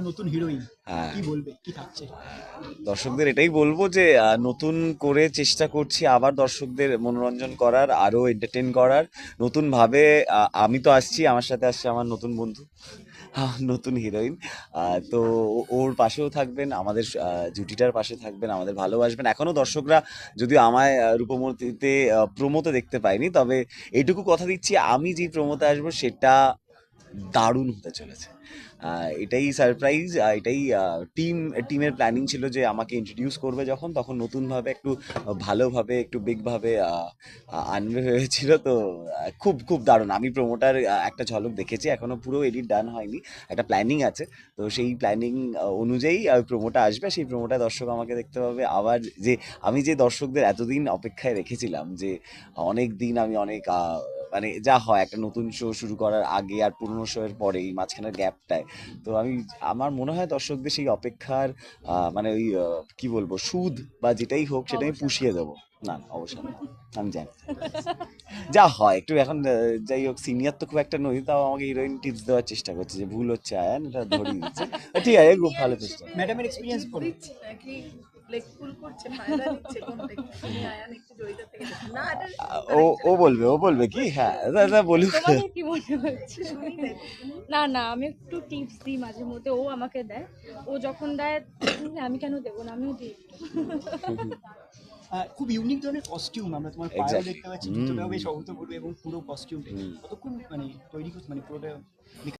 নতুন হিরোইন হ্যাঁ। কি বলবে কি থাকছে? দর্শকদের এটাই বলব যে নতুন করে চেষ্টা করছি আবার দর্শকদের মনোরঞ্জন করার আরও এন্টারটেন করার। নতুন ভাবে আমি তো আসছি আমার সাথে আসছে আমার নতুন বন্ধু নতুন হিরোইন তো ওর পাশেও থাকবেন আমাদের জুটিটার পাশে থাকবেন আমাদের ভালোবাসবেন। এখনও দর্শকরা যদিও আমায় রূপমূর্তিতে প্রমোতে দেখতে পাইনি তবে এইটুকু কথা দিচ্ছি আমি যে প্রমোতে আসব সেটা দারুণ হতে চলেছে। এটাই সারপ্রাইজ এটাই টিম টিমের প্ল্যানিং ছিল যে আমাকে ইন্ট্রোডিউস করবে যখন, তখন নতুনভাবে একটু ভালোভাবে, একটু বিগভাবে আনবে হয়েছিল। তো খুব খুব দারুণ। আমি প্রোমোটার একটা ঝলক দেখেছি এখনও পুরো এডিট ডান হয়নি, একটা প্ল্যানিং আছে। তো সেই প্ল্যানিং অনুযায়ী প্রোমোটা আসবে। সেই প্রোমোটা দর্শক আমাকে দেখতে পাবে। আবার যে, আমি যে দর্শকদের এতদিন অপেক্ষায় রেখেছিলাম যে, অনেক দিন আমি অনেক মানে যা হয় একটা নতুন শো শুরু করার আগে আর পুরনো শো এর পরে এই মাঝখানের গ্যাপটায় তো আমি আমার মনে হয় দর্শকদের সেই অপেক্ষার মানে ওই কি বলব সুদ বা যেটাই হোক সেটা আমি পুষিয়ে দেবো। না না, অবশ্যই না। আমি জানি। যা হয় একটু এখন যাই হোক সিনিয়র তো খুব একটা নই তাও আমাকে হিরোইন টিপস দেওয়ার চেষ্টা করছে যে ভুল হচ্ছে আয়ান এটা ধরিয়ে দিচ্ছে ঠিক আছে খুব ভালো চেষ্টা। ম্যাডামের এক্সপিরিয়েন্স পুল করছে ও ও বলবে ও বলবে কি? হ্যাঁ দাদা বলুক। কি মনে হচ্ছে? না না আমি একটু টিপস দিই মাঝে মধ্যে ও আমাকে দেয়। ও যখন দেয় আমি কেন দেবো না? আমিও দিই। খুব ইউনিক ধরনের কস্টিউম আমরা তোমার Exactly. দেখতে পাচ্ছি। জুতোটাও বেশ অভূতপূর্ব এবং পুরো কস্টিউমটা হুম। কতক্ষণ মানে তৈরি করছে? মানে পুরোটা